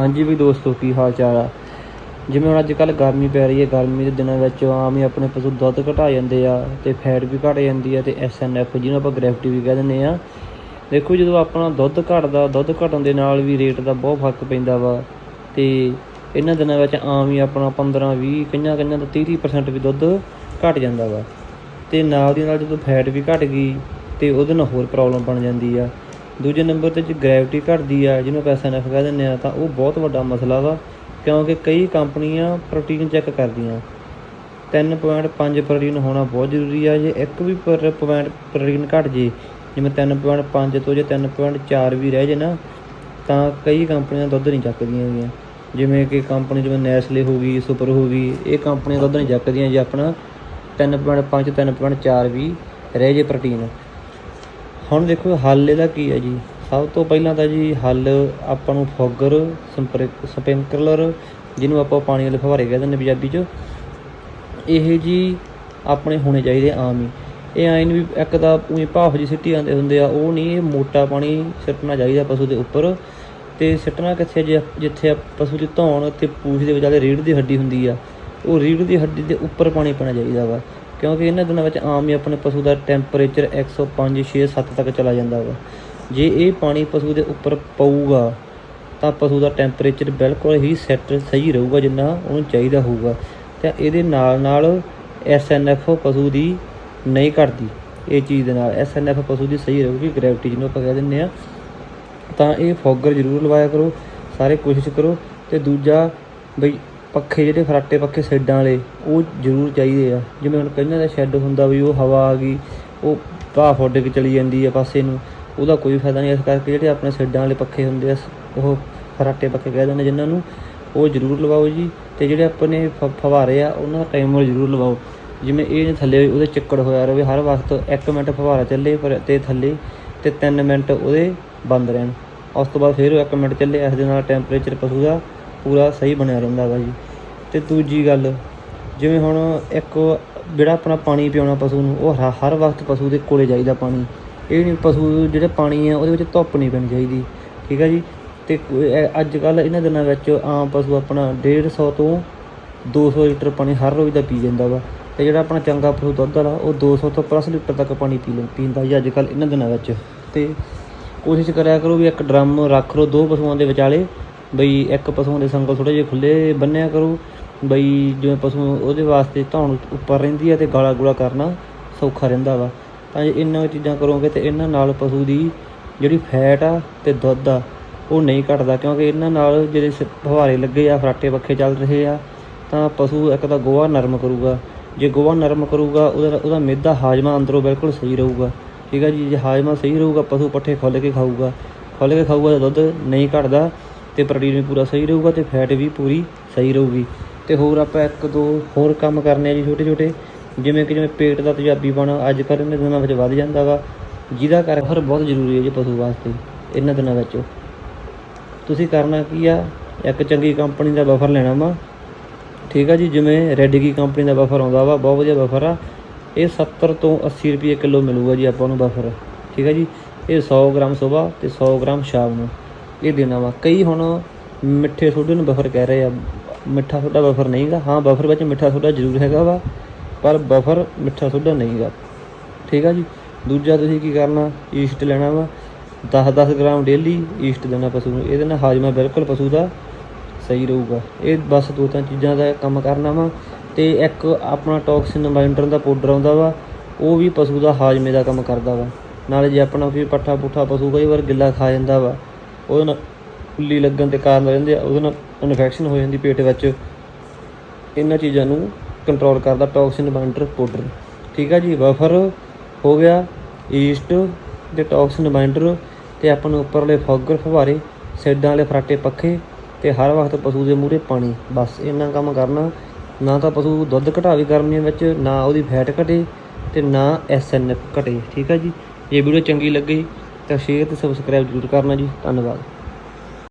ਹਾਂਜੀ ਵੀ ਦੋਸਤੋ, ਕੀ ਹਾਲ ਚਾਲ ਆ? ਜਿਵੇਂ ਹੁਣ ਅੱਜ ਕੱਲ ਗਰਮੀ ਪੈ ਰਹੀ ਹੈ, ਗਰਮੀ ਦੇ ਦਿਨਾਂ ਵਿੱਚ ਆਮ ਹੀ ਆਪਣੇ ਪਸ਼ੂ ਦੁੱਧ ਘਟਾ ਜਾਂਦੇ ਆ ਤੇ ਫੈਟ ਵੀ ਘਟ ਜਾਂਦੀ ਆ ਤੇ ਐਸਐਨਐਫ ਜਿਹਨੂੰ ਆਪਾਂ ਗ੍ਰੈਵਿਟੀ ਵੀ ਕਹਿ ਦਿੰਦੇ ਆ। ਦੇਖੋ, ਜਦੋਂ ਆਪਣਾ ਦੁੱਧ ਘਟਦਾ, ਦੁੱਧ ਘਟਣ ਦੇ ਨਾਲ ਵੀ ਰੇਟ ਦਾ ਬਹੁਤ ਫ਼ਰਕ ਪੈਂਦਾ ਵਾ ਤੇ ਇਹਨਾਂ ਦਿਨਾਂ ਵਿੱਚ ਆਮ ਹੀ ਆਪਣਾ 15 20 ਕਈਆਂ ਕਈਆਂ ਦਾ 30 30% ਵੀ ਦੁੱਧ ਘਟ ਜਾਂਦਾ ਵਾ। ਤੇ ਨਾਲ ਦੀ ਨਾਲ ਜਦੋਂ ਫੈਟ ਵੀ ਘਟ ਗਈ ਤੇ ਉਹਦੇ ਨਾਲ ਹੋਰ ਪ੍ਰੋਬਲਮ ਬਣ ਜਾਂਦੀ ਆ। ਦੂਜੇ ਨੰਬਰ ਤੇ ਜੇ ਗ੍ਰੈਵਿਟੀ ਘਟਦੀ ਆ, ਜਿਹਨੂੰ ਪੈਸਾ ਨਫ ਕਹਿ ਦਿੰਦੇ ਆ, ਤਾਂ ਉਹ ਬਹੁਤ ਵੱਡਾ ਮਸਲਾ ਵਾ, ਕਿਉਂਕਿ ਕਈ ਕੰਪਨੀਆਂ ਪ੍ਰੋਟੀਨ ਚੈੱਕ ਕਰਦੀਆਂ। 3.5 ਪ੍ਰੋਟੀਨ ਹੋਣਾ ਬਹੁਤ ਜ਼ਰੂਰੀ ਆ, ਜੇ ਇੱਕ ਵੀ ਪਰ ਪੁਆਇੰਟ ਪ੍ਰੋਟੀਨ ਘਟ ਜੇ, ਜਿਵੇਂ 3.5 ਤੋਂ ਜੇ 3.4 ਵੀ ਰਹਿ ਜੇ ਨਾ, ਤਾਂ ਕਈ ਕੰਪਨੀਆਂ ਦੁੱਧ ਨਹੀਂ ਚੱਕਦੀਆਂ ਹੈਗੀਆਂ। ਜਿਵੇਂ ਕਿ ਕੰਪਨੀ ਜਿਵੇਂ ਨੈਸਲੇ ਹੋ ਗਈ ਸੁਪਰ ਹੋ ਗਈ, ਇਹ ਕੰਪਨੀਆਂ ਦੁੱਧ ਨਹੀਂ ਚੱਕਦੀਆਂ ਜੇ ਆਪਣਾ 3.5 3.4 ਵੀ ਰਹਿ ਜੇ ਪ੍ਰੋਟੀਨ ਹੁਣ ਦੇਖੋ ਹੱਲ ਇਹਦਾ ਕੀ ਹੈ ਜੀ? ਸਭ ਤੋਂ ਪਹਿਲਾਂ ਤਾਂ ਜੀ ਹੱਲ ਆਪਾਂ ਨੂੰ ਫੋਗਰ ਸਪਿੰਕਲਰ ਜਿਹਨੂੰ ਆਪਾਂ ਪਾਣੀ ਵਾਲੇ ਫੁਹਾਰੇ ਕਹਿੰਦੇ ਨੇ ਪੰਜਾਬੀ 'ਚ, ਇਹ ਜੀ ਆਪਣੇ ਹੋਣੇ ਚਾਹੀਦੇ ਆਮ ਹੀ। ਇਹ ਐਂ ਵੀ ਇੱਕ ਤਾਂ ਉਹੀ ਭਾਫ ਜੀ ਸਿੱਟੀ ਜਾਂਦੇ ਹੁੰਦੇ ਆ, ਉਹ ਨਹੀਂ ਇਹ ਮੋਟਾ ਪਾਣੀ ਸਿੱਟਣਾ ਚਾਹੀਦਾ ਪਸ਼ੂ ਦੇ ਉੱਪਰ। ਤੇ ਸਿੱਟਣਾ ਕਿੱਥੇ ਜੇ, ਜਿੱਥੇ ਪਸ਼ੂ ਦੀ ਧੌਣ ਤੇ ਪੂਛ ਦੇ ਵਿਚਾਲੇ ਰੀੜ੍ਹ ਦੀ ਹੱਡੀ ਹੁੰਦੀ ਆ। ਉਹ ਰੀੜ੍ਹ ਦੀ ਹੱਡੀ ਦੇ ਉੱਪਰ ਪਾਣੀ ਪੈਣਾ ਚਾਹੀਦਾ ਵਾ। ਕਿਉਂਕਿ ਇਹਨਾਂ ਦਿਨਾਂ ਵਿੱਚ ਆਮ ਹੀ ਆਪਣੇ ਪਸ਼ੂ ਦਾ ਟੈਂਪਰੇਚਰ 105 6 7 ਤੱਕ ਚਲਾ ਜਾਂਦਾ ਵਾ। ਜੇ ਇਹ ਪਾਣੀ ਪਸ਼ੂ ਦੇ ਉੱਪਰ ਪਊਗਾ, ਤਾਂ ਪਸ਼ੂ ਦਾ ਟੈਂਪਰੇਚਰ ਬਿਲਕੁਲ ਹੀ ਸੈੱਟ ਸਹੀ ਰਹੂਗਾ, ਜਿੰਨਾ ਉਹਨੂੰ ਚਾਹੀਦਾ ਹੋਊਗਾ। ਤੇ ਇਹਦੇ ਨਾਲ ਨਾਲ ਐਸਐਨਐਫ ਪਸ਼ੂ ਦੀ ਨਹੀਂ ਘਟਦੀ। ਇਹ ਚੀਜ਼ ਦੇ ਨਾਲ ਐਸਐਨਐਫ ਪਸ਼ੂ ਦੀ ਸਹੀ ਰਹੂਗੀ ਗ੍ਰੈਵਿਟੀ ਜਿਹਨੂੰ ਆਪਾਂ ਕਹਿ ਦਿੰਦੇ ਆ ਤਾਂ ਇਹ ਫੋਗਰ ਜ਼ਰੂਰ ਲਵਾਇਆ ਕਰੋ, ਸਾਰੇ ਕੋਸ਼ਿਸ਼ ਕਰੋ। ਤੇ ਦੂਜਾ ਬਈ ਪੱਖੇ ਜਿਹੜੇ ਫਰਾਟੇ ਪੱਖੇ ਸਾਈਡਾਂ ਵਾਲੇ, ਉਹ ਜ਼ਰੂਰ ਚਾਹੀਦੇ ਆ। ਜਿਵੇਂ ਹੁਣ ਕਈਆਂ ਦਾ ਸ਼ੈੱਡ ਹੁੰਦਾ ਵੀ ਉਹ ਹਵਾ ਆ ਗਈ, ਉਹ ਭਾਫ ਉੱਡ ਕੇ ਚਲੀ ਜਾਂਦੀ ਆ ਪਾਸੇ ਨੂੰ, ਉਹਦਾ ਕੋਈ ਫਾਇਦਾ ਨਹੀਂ। ਇਸ ਕਰਕੇ ਜਿਹੜੇ ਆਪਣੇ ਸਾਈਡਾਂ ਵਾਲੇ ਪੱਖੇ ਹੁੰਦੇ ਆ, ਉਹ ਫਰਾਟੇ ਪੱਖੇ ਕਹਿ ਦਿੰਦੇ ਜਿਨ੍ਹਾਂ ਨੂੰ, ਉਹ ਜ਼ਰੂਰ ਲਵਾਓ ਜੀ। ਤੇ ਜਿਹੜੇ ਆਪਣੇ ਫ- ਫਵਾਰੇ ਆ, ਉਹਨਾਂ ਦਾ ਟਾਈਮਰ ਜ਼ਰੂਰ ਲਵਾਓ। ਜਿਵੇਂ ਇਹ ਨੀ ਥੱਲੇ ਉਹਦੇ ਚੱਕੜ ਹੋਇਆ ਰਵੇ, ਹਰ ਵਕਤ 1 ਮਿੰਟ ਫਵਾਰਾ ਚੱਲੇ ਪਰ ਤੇ ਥੱਲੇ ਤੇ 3 ਮਿੰਟ ਉਹਦੇ ਬੰਦ ਰਹਿਣ। ਉਸ ਤੋਂ ਬਾਅਦ ਫਿਰ 1 ਮਿੰਟ ਚੱਲੇ, ਇਸ ਦੇ ਨਾਲ ਟੈਂਪਰੇਚਰ ਪਸ਼ੂ ਦਾ ਪੂਰਾ ਸਹੀ ਬਣਿਆ ਰਹਿੰਦਾ ਵਾ ਜੀ। ਤੇ ਦੂਜੀ ਗੱਲ, ਜਿਵੇਂ ਹੁਣ ਇੱਕ ਜਿਹੜਾ ਆਪਣਾ ਪਾਣੀ ਪਿਆਉਣਾ ਪਸ਼ੂ ਨੂੰ, ਉਹ ਹਰ ਹਰ ਵਕਤ ਪਸ਼ੂ ਦੇ ਕੋਲੇ ਚਾਹੀਦਾ ਪਾਣੀ। ਇਹ ਨਹੀਂ ਪਸ਼ੂ ਜਿਹੜੇ ਪਾਣੀ ਆ, ਉਹਦੇ ਵਿੱਚ ਧੁੱਪ ਨਹੀਂ ਪੈਣੀ ਚਾਹੀਦੀ। ਠੀਕ ਆ ਜੀ? ਤੇ ਅੱਜ ਕੱਲ ਇਹਨਾਂ ਦਿਨਾਂ ਵਿੱਚ ਆਮ ਪਸ਼ੂ ਆਪਣਾ 150 ਤੋਂ 200 ਲੀਟਰ ਪਾਣੀ ਹਰ ਰੋਜ਼ ਦਾ ਪੀ ਜਾਂਦਾ ਵਾ। ਤੇ ਜਿਹੜਾ ਆਪਣਾ ਚੰਗਾ ਪਸ਼ੂ ਦੁੱਧ ਵਾਲਾ, ਉਹ 200 ਤੋਂ ਪਲੱਸ ਲੀਟਰ ਤੱਕ ਪਾਣੀ ਪੀ ਲੈ, ਪੀਂਦਾ ਜੀ ਅੱਜ ਕੱਲ ਇਹਨਾਂ ਦਿਨਾਂ ਵਿੱਚ। ਤੇ ਕੋਸ਼ਿਸ਼ ਕਰਿਆ ਕਰੋ ਵੀ ਇੱਕ ਡਰਮ ਰੱਖ ਲਓ ਦੋ ਪਸ਼ੂਆਂ ਦੇ ਵਿਚਾਲੇ। ਬਈ ਇੱਕ ਪਸ਼ੂਆਂ ਦੇ ਸੰਗਲ ਥੋੜੇ ਜਿਹੇ ਖੁੱਲੇ ਬੰਨਿਆ ਕਰੋ, ਬਈ ਜਿਵੇਂ ਪਸ਼ੂ ਉਹਦੇ ਵਾਸਤੇ ਧੌਣ ਉੱਪਰ ਰਹਿੰਦੀ ਆ ਤੇ ਗਾਲਾ ਗੂਲਾ ਕਰਨਾ ਸੌਖਾ ਰਹਿੰਦਾ ਵਾ। ਤਾਂ ਜੇ ਇਹਨਾਂ ਚੀਜ਼ਾਂ ਕਰੋਗੇ ਤੇ ਇਹਨਾਂ ਨਾਲ ਪਸ਼ੂ ਦੀ ਜਿਹੜੀ ਫੈਟ ਆ ਤੇ ਦੁੱਧ ਆ, ਉਹ ਨਹੀਂ ਘਟਦਾ, ਕਿਉਂਕਿ ਇਹਨਾਂ ਨਾਲ ਜਿਹੜੇ ਸ- ਫੁਹਾਰੇ ਲੱਗੇ ਆ, ਫਰਾਟੇ ਪੱਖੇ ਚੱਲ ਰਹੇ ਆ, ਤਾਂ ਪਸ਼ੂ ਇੱਕ ਤਾਂ ਗੋਹਾ ਨਰਮ ਕਰੂਗਾ। ਜੇ ਗੋਹਾ ਨਰਮ ਕਰੂਗਾ, ਉਹਦਾ ਉਹਦਾ ਮਿੱਦਾ ਹਾਜ਼ਮਾ ਅੰਦਰੋਂ ਬਿਲਕੁਲ ਸਹੀ ਰਹੂਗਾ। ਠੀਕ ਆ ਜੀ, ਜੇ ਹਾਜ਼ਮਾ ਸਹੀ ਰਹੂਗਾ, ਪਸ਼ੂ ਪੱਠੇ ਖੁੱਲ ਕੇ ਖਾਊਗਾ। ਖੁੱਲ ਕੇ ਖਾਊਗਾ ਤਾਂ ਦੁੱਧ ਨਹੀਂ ਘਟਦਾ। ਤੇ ਪ੍ਰੋਟੀਨ ਵੀ ਪੂਰਾ ਸਹੀ ਰਹੂਗਾ ਤੇ ਫੈਟ ਵੀ ਪੂਰੀ ਸਹੀ ਰਹੂਗੀ। ਤੇ ਹੋਰ ਆਪਾਂ ਇੱਕ ਦੋ ਹੋਰ ਕੰਮ ਕਰਨੇ ਆ ਜੀ ਛੋਟੇ ਛੋਟੇ, ਜਿਵੇਂ ਕਿ ਜਿਵੇਂ ਪੇਟ ਦਾ ਤੇਜ਼ਾਬੀ ਬਣ, ਅੱਜ ਕੱਲ੍ਹ ਇਹਨਾਂ ਦਿਨਾਂ ਵਿੱਚ ਵੱਧ ਜਾਂਦਾ ਵਾ, ਜਿਹਦਾ ਕਰਕੇ ਹਰ ਬਹੁਤ ਜ਼ਰੂਰੀ ਹੈ ਜੀ ਪਸ਼ੂ ਵਾਸਤੇ, ਇਹਨਾਂ ਦਿਨਾਂ ਵਿੱਚ। ਤੁਸੀਂ ਕਰਨਾ ਕੀ ਆ, ਇੱਕ ਚੰਗੀ ਕੰਪਨੀ ਦਾ ਬਫਰ ਲੈਣਾ ਵਾ, ਠੀਕ ਆ ਜੀ, ਜਿਵੇਂ ਰੈਡਗੀ ਕੰਪਨੀ ਦਾ ਬਫਰ ਆਉਂਦਾ ਵਾ, ਬਹੁਤ ਵਧੀਆ ਬਫਰ ਆ, ਇਹ 70 ਤੋਂ 80 ਰੁਪਏ ਕਿਲੋ ਮਿਲੂਗਾ ਜੀ ਆਪਾਂ ਨੂੰ ਬਫਰ ਠੀਕ ਆ ਜੀ, ਇਹ 100 ਗ੍ਰਾਮ ਸਵੇਰ ਤੇ 100 ਗ੍ਰਾਮ ਸ਼ਾਮ ਨੂੰ। ਇਹ ਦੇਣਾ ਵਾ। ਕਈ ਹੁਣ ਮਿੱਠੇ ਸੋਡੇ ਨੂੰ ਬਫਰ ਕਹਿ ਰਹੇ ਆ। ਮਿੱਠਾ ਸੋਡਾ ਬਫਰ ਨਹੀਂਗਾ ਹਾਂ ਬਫਰ ਵਿੱਚ ਮਿੱਠਾ ਸੋਡਾ ਜ਼ਰੂਰ ਹੈਗਾ ਵਾ, ਪਰ ਬਫਰ ਮਿੱਠਾ ਸੋਡਾ ਨਹੀਂਗਾ ਠੀਕ ਆ ਜੀ? ਦੂਜਾ ਤੁਸੀਂ ਕੀ ਕਰਨਾ? ਈਸਟ ਲੈਣਾ ਵਾ। 10-10 ਗ੍ਰਾਮ ਡੇਲੀ ਈਸਟ ਦੇਣਾ ਪਸ਼ੂ ਨੂੰ। ਇਹਦੇ ਨਾਲ ਹਾਜ਼ਮਾ ਬਿਲਕੁਲ ਪਸ਼ੂ ਦਾ ਸਹੀ ਰਹੂਗਾ। ਇਹ ਬਸ ਦੋ ਤਾਂ ਚੀਜ਼ਾਂ ਦਾ ਕੰਮ ਕਰਨਾ ਵਾ। ਤੇ ਇੱਕ ਆਪਣਾ ਟੌਕਸਿਨ ਬਾਈਂਡਰ ਦਾ ਪਾਊਡਰ ਆਉਂਦਾ ਵਾ। ਉਹ ਵੀ ਪਸ਼ੂ ਦਾ ਹਾਜ਼ਮੇ ਦਾ ਕੰਮ ਕਰਦਾ ਵਾ। ਨਾਲੇ ਜੇ ਆਪਣਾ ਕੋਈ ਪੱਠਾ ਪੁੱਠਾ ਪਸ਼ੂ ਕਈ ਵਾਰ ਗਿੱਲਾ ਖਾ ਜਾਂਦਾ ਵਾ। ਉਹਦੇ ਨਾਲ ਉੱਲੀ ਲੱਗਣ ਦੇ ਕਾਰਨ ਰਹਿੰਦੇ ਆ, ਉਹਦੇ ਨਾਲ ਇਨਫੈਕਸ਼ਨ ਹੋ ਜਾਂਦੀ ਪੇਟ ਵਿੱਚ। ਇਹਨਾਂ ਚੀਜ਼ਾਂ ਨੂੰ ਕੰਟਰੋਲ ਕਰਦਾ ਟੌਕਸਿਨ ਬਾਈਂਡਰ ਪਾਊਡਰ ਠੀਕ ਆ ਜੀ ਬਫਰ ਹੋ ਗਿਆ ਈਸਟ ਤੇ ਟੌਕਸਿਨ ਬਾਈਂਡਰ ਤੇ ਆਪਾਂ ਨੂੰ ਉੱਪਰਲੇ ਫੋਗਰ ਫਵਾਰੇ ਸਾਈਡਾਂ ਵਾਲੇ ਫਰਾਟੇ ਪੱਖੇ ਤੇ ਹਰ ਵਕਤ ਪਸ਼ੂ ਦੇ ਮੂਹਰੇ ਪਾਣੀ। ਬਸ ਇੰਨਾ ਕੰਮ ਕਰਨਾ, ਨਾ ਤਾਂ ਪਸ਼ੂ ਦੁੱਧ ਘਟਾਵੇ ਗਰਮੀਆਂ ਵਿੱਚ, ਨਾ ਉਹਦੀ ਫੈਟ ਘਟੇ ਤੇ ਨਾ ਐਸਐਨ ਘਟੇ। ਠੀਕ ਆ ਜੀ ਇਹ ਵੀਡੀਓ ਚੰਗੀ ਲੱਗੀ ਤਾਂ ਸ਼ੇਅਰ ਤੇ ਸਬਸਕ੍ਰਾਈਬ ਜ਼ਰੂਰ ਕਰਨਾ ਜੀ ਧੰਨਵਾਦ।